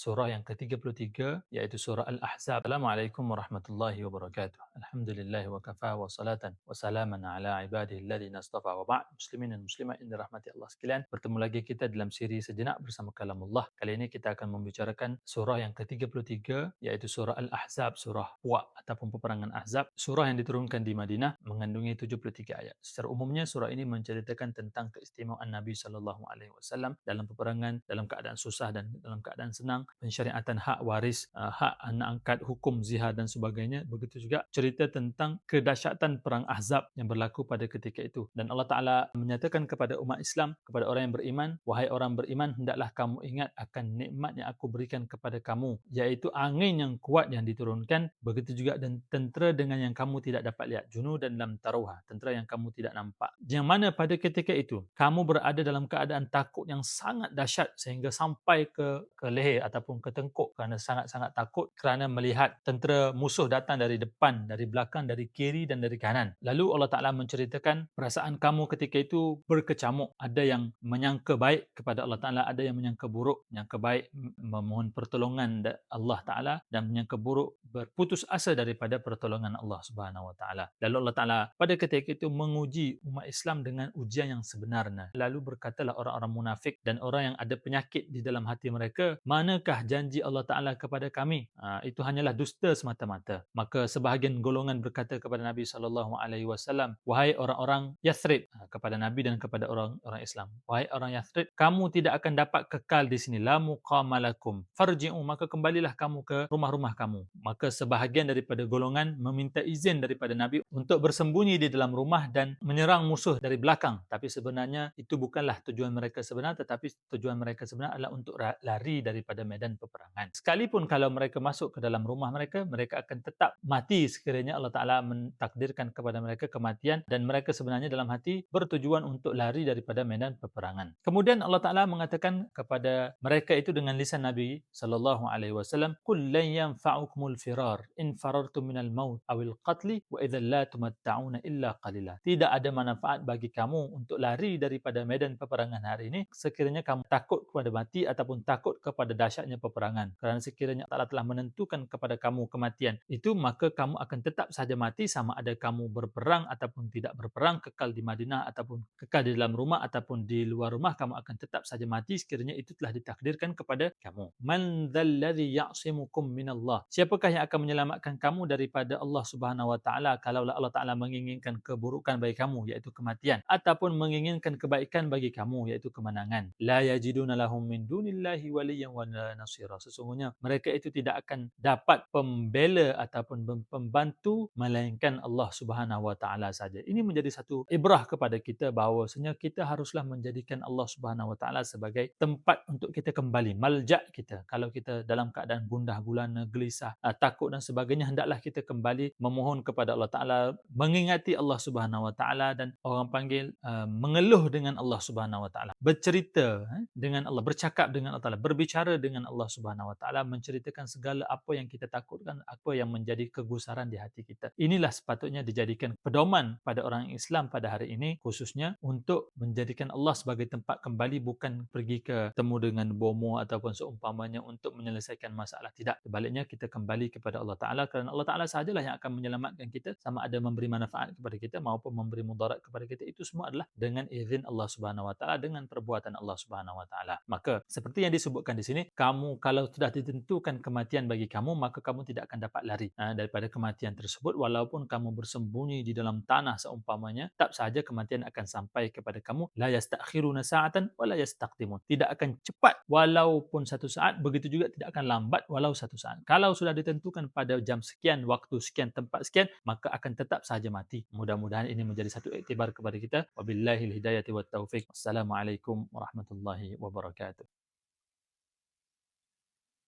surah yang ke-33 iaitu surah Al-Ahzab. Assalamualaikum warahmatullahi wabarakatuh. Alhamdulillah wa kafa wa salatan wa salaman ala ibadihi alladhina astafa wa ba'd. Muslimin dan muslimat yang dirahmati Allah sekalian. Bertemu lagi kita dalam siri sejenak bersama kalamullah. Kali ini kita akan membicarakan surah yang ke-33 iaitu surah Al-Ahzab, surah Wa ataupun peperangan Ahzab. Surah yang diturunkan di Madinah mengandungi 73 ayat. Secara umumnya surah ini menceritakan tentang keistimewaan Nabi sallallahu alaihi wasallam dalam peperangan, dalam keadaan susah dan dalam keadaan senang, pensyariatan hak waris, uh, hak anak angkat, hukum zihar dan sebagainya. Begitu juga cerita tentang kedahsyatan perang Ahzab yang berlaku pada ketika itu. Dan Allah Taala menyatakan kepada umat Islam, kepada orang yang beriman, wahai orang beriman, hendaklah kamu ingat akan nikmat yang aku berikan kepada kamu, iaitu angin yang kuat yang diturunkan, begitu juga dan tentera dengan yang kamu tidak dapat lihat, junud dan lam taruha, tentera yang kamu tidak nampak. Yang mana pada ketika itu kamu berada dalam keadaan takut yang sangat dahsyat sehingga sampai ke ke leher ataupun ke tengkuk kerana sangat-sangat takut kerana melihat tentera musuh datang dari depan, dari belakang, dari kiri dan dari kanan. Lalu Allah Taala menceritakan perasaan kamu ketika itu berkecamuk. Ada yang menyangka baik kepada Allah Taala, ada yang menyangka buruk. Menyangka baik memohon pertolongan Allah Taala dan menyangka buruk berputus asa daripada pertolongan Allah Subhanahu Wa Taala. Lalu Allah Taala pada ketika itu menguji umat Islam dengan ujian yang sebenarnya. Lalu berkatalah orang-orang munafik dan orang yang ada penyakit di dalam hati mereka, manakah janji Allah Ta'ala kepada kami? Ha, itu hanyalah dusta semata-mata. Maka sebahagian golongan berkata kepada Nabi SAW, wahai orang-orang Yathrib, ha, kepada Nabi dan kepada orang-orang Islam, wahai orang Yathrib, kamu tidak akan dapat kekal di sini. La muqamalakum. Farji'u, maka kembalilah kamu ke rumah-rumah kamu. Maka sebahagian daripada golongan meminta izin daripada Nabi untuk bersembunyi di dalam rumah dan menyerang musuh dari belakang. Tapi sebenarnya itu bukanlah tujuan mereka sebenar, tetapi tujuan mereka sebenar adalah untuk lari daripada medan peperangan. Sekalipun kalau mereka masuk ke dalam rumah mereka, mereka akan tetap mati sekiranya Allah Ta'ala mentakdirkan kepada mereka kematian dan mereka sebenarnya dalam hati bertujuan untuk lari daripada medan peperangan. Kemudian Allah Ta'ala mengatakan kepada mereka itu dengan lisan Nabi sallallahu alaihi wasallam, "Qul lan yanfa'ukumul firar in farartum minal maut awil qatli wa idza la tumatta'una illa qalila." Tidak ada manfaat bagi kamu untuk lari daripada medan peperangan hari ini sekiranya kamu takut kepada mati ataupun takut kepada dahsyatnya peperangan. Kerana sekiranya Allah telah menentukan kepada kamu kematian, itu maka kamu akan tetap saja mati sama ada kamu berperang ataupun tidak berperang, kekal di Madinah ataupun kekal di dalam rumah ataupun di luar rumah, kamu akan tetap saja mati sekiranya itu telah ditakdirkan kepada kamu. Man dzalladzi ya'simukum minallah? Siapakah yang akan menyelamatkan kamu daripada Allah Subhanahu wa taala kalau Allah Taala menginginkan keburukan bagi kamu iaitu kematian ataupun menginginkan kebaikan bagi kamu iaitu kemenangan. La yajiduna lahum min dunillahi waliyan wa nasira. Sesungguhnya mereka itu tidak akan dapat pembela ataupun pembantu melainkan Allah Subhanahu Wa Taala saja. Ini menjadi satu ibrah kepada kita bahawa sebenarnya kita haruslah menjadikan Allah Subhanahu Wa Taala sebagai tempat untuk kita kembali, malja kita. Kalau kita dalam keadaan gundah gulana, gelisah, ah, takut dan sebagainya, hendaklah kita kembali memohon kepada Allah Taala, mengingati Allah Subhanahu Wa Taala dan orang panggil uh, mengeluh dengan Allah Subhanahu Wa Taala, bercerita eh, dengan Allah, bercakap dengan Allah Taala, berbicara dengan Allah Subhanahu Wa Taala, menceritakan segala apa yang kita takutkan, apa yang menjadi kegusaran di hati kita. Inilah sepatutnya dijadikan pedoman pada orang Islam pada hari ini, khususnya untuk menjadikan Allah sebagai tempat kembali, bukan pergi ke temu dengan bomo ataupun seumpamanya untuk menyelesaikan masalah. Tidak. Sebaliknya kita kembali kepada Allah Taala kerana Allah Taala sahajalah yang akan menyelamatkan kita sama ada memberi manfaat kepada kita maupun memberi mudarat kepada kita. Itu semua adalah dengan izin Allah Subhanahu Wa Taala dengan perbuatan Allah Subhanahu Wa Taala. Maka seperti yang disebutkan di sini, kamu kalau sudah ditentukan kematian bagi kamu, maka kamu tidak akan dapat lari uh, daripada kematian tersebut walaupun kamu bersembunyi di dalam tanah seumpamanya, tak sahaja kematian akan sampai kepada kamu. La yastakhiruna sa'atan wa la yastaqdimun. Tidak akan cepat walaupun satu saat, begitu juga tidak akan lambat walau satu saat. Kalau sudah ditentukan pada jam sekian, waktu sekian, tempat sekian, maka akan tetap sahaja mati. Mudah-mudahan ini menjadi satu iktibar kepada kita. Wabillahi hidayati wa taufiq. Wassalamualaikum warahmatullahi wabarakatuh.